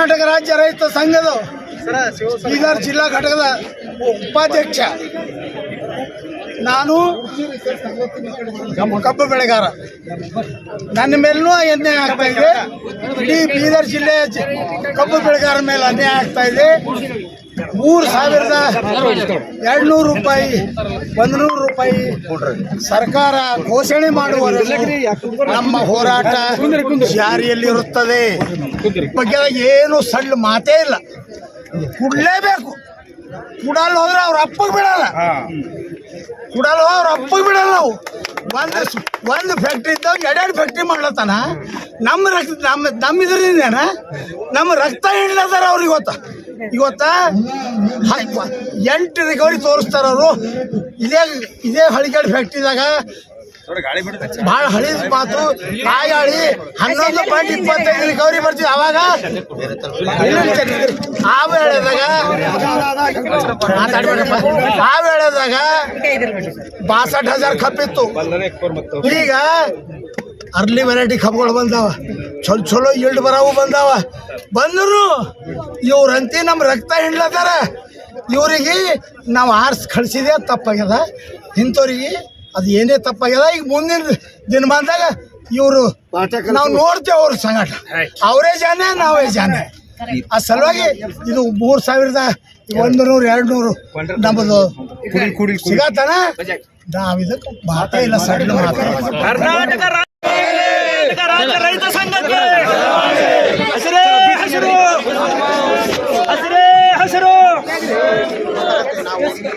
ಕರ್ನಾಟಕ ರಾಜ್ಯ ರೈತ ಸಂಘದ ಬೀದರ್ ಜಿಲ್ಲಾ ಘಟಕದ ಉಪಾಧ್ಯಕ್ಷ. ನಾನು ಕಬ್ಬು ಬೆಳೆಗಾರ. ನನ್ನ ಮೇಲೂ ಅನ್ಯಾಯ ಆಗ್ತಾ ಇದೆ. ಇಡೀ ಬೀದರ್ ಜಿಲ್ಲೆ ಕಬ್ಬು ಬೆಳೆಗಾರ ಮೇಲೆ ಅನ್ಯಾಯ ಆಗ್ತಾ ಇದೆ. ಮೂರು ಸಾವಿರದ ಎರಡ್ನೂರು ರೂಪಾಯಿ ಒಂದು ನೂರು ರೂಪಾಯಿ ಸರ್ಕಾರ ಘೋಷಣೆ ಮಾಡುವ ನಮ್ಮ ಹೋರಾಟ ಜಾರಿಯಲ್ಲಿರುತ್ತದೆ ಬಗ್ಗೆ ಏನು ಸಣ್ಣ ಮಾತೇ ಇಲ್ಲ. ಕುಡ್ಲೇಬೇಕು. ಕುಡಲ್ಲ ಹೋದ್ರೆ ಅವ್ರ ಅಪ್ಪಗೆ ಬಿಡಲ್ಲ. ಕುಡಲ್ಲ ಅವ್ರ ಅಪ್ಪಗೆ ಬಿಡಲ್ಲ ನಾವು ಒಂದು ಒಂದು ಫ್ಯಾಕ್ಟ್ರಿ ಇದ್ದಾಗ ಎರಡೆರಡು ಫ್ಯಾಕ್ಟ್ರಿ ಮಾಡ್ಲತ್ತಾನ? ನಮ್ಮ ರಕ್ತ ನಮ್ಮ ನಮ್ಮ ಇದರಿಂದೇನ ನಮ್ಮ ರಕ್ತ ಹಿಡ್ಲತ್ತಾರ ಅವ್ರು ಇವತ್ತ ಇವತ್ತ ಎಂಟು ರಿಕವರಿ ತೋರಿಸ್ತಾರ ಅವರು. ಇದೇ ಇದೇ ಹಳಿಗೇಡ್ ಫ್ಯಾಕ್ಟ್ರಿದಾಗ ಭಾಳ ಹಳಿ ಮಾತು. ಕಾಯಾಳಿ ಹನ್ನೊಂದು ಪಾಯಿಂಟ್ ಇಪ್ಪತ್ತೈದು ರಿಕವರಿ ಬರ್ತೀವಿ ಅವಾಗ. ಆ ವೇಳೆದಾಗ. ಆ ವೇಳೆದಾಗ ಬಾಸઠ ಹಜಾರ್ ಕಪ್ಪಿತ್ತು ಈಗ ಅರ್ಲಿ ವೆರೈಟಿ ಕಬ್ಗಳು ಬಂದಾವ. ಚಲೋ ಚಲೋ ಇಲ್ಡ್ ಬರಾವು ಬಂದಾವ. ಬಂದ್ರು ಇವ್ರಂತಿ ನಮ್ಮ ರಕ್ತ ಹಿಂಡ್ಲತ್ತಾರ ಇವರಿಗೆ ನಾವು ಆರ್ಸ್ ಕಳಿಸಿದೆ, ತಪ್ಪಾಗ್ಯದ. ಇಂಥವ್ರಿಗೆ ಅದು ಏನೇ ತಪ್ಪಾಗ್ಯದ ಈಗ ಮುಂದಿನ ದಿನಮಾನದಾಗ ಇವರು ನಾವು ನೋಡ್ತೇವೆ ಅವ್ರ ಸಂಘಟ ಅವರೇ ಜಾನೆ ನಾವೇ ಜಾನೆ. ಆ ಸಲುವಾಗಿ ಇದು ಮೂರು ಸಾವಿರದ ಒಂದು ನೂರು ಎರಡು ನೂರು ನಮ್ಮದು ಸಿಗತ್ತನ? ನಾವು ಇದಕ್ಕೆ ಮಾತೇ ಇಲ್ಲ ಸಣ್ಣ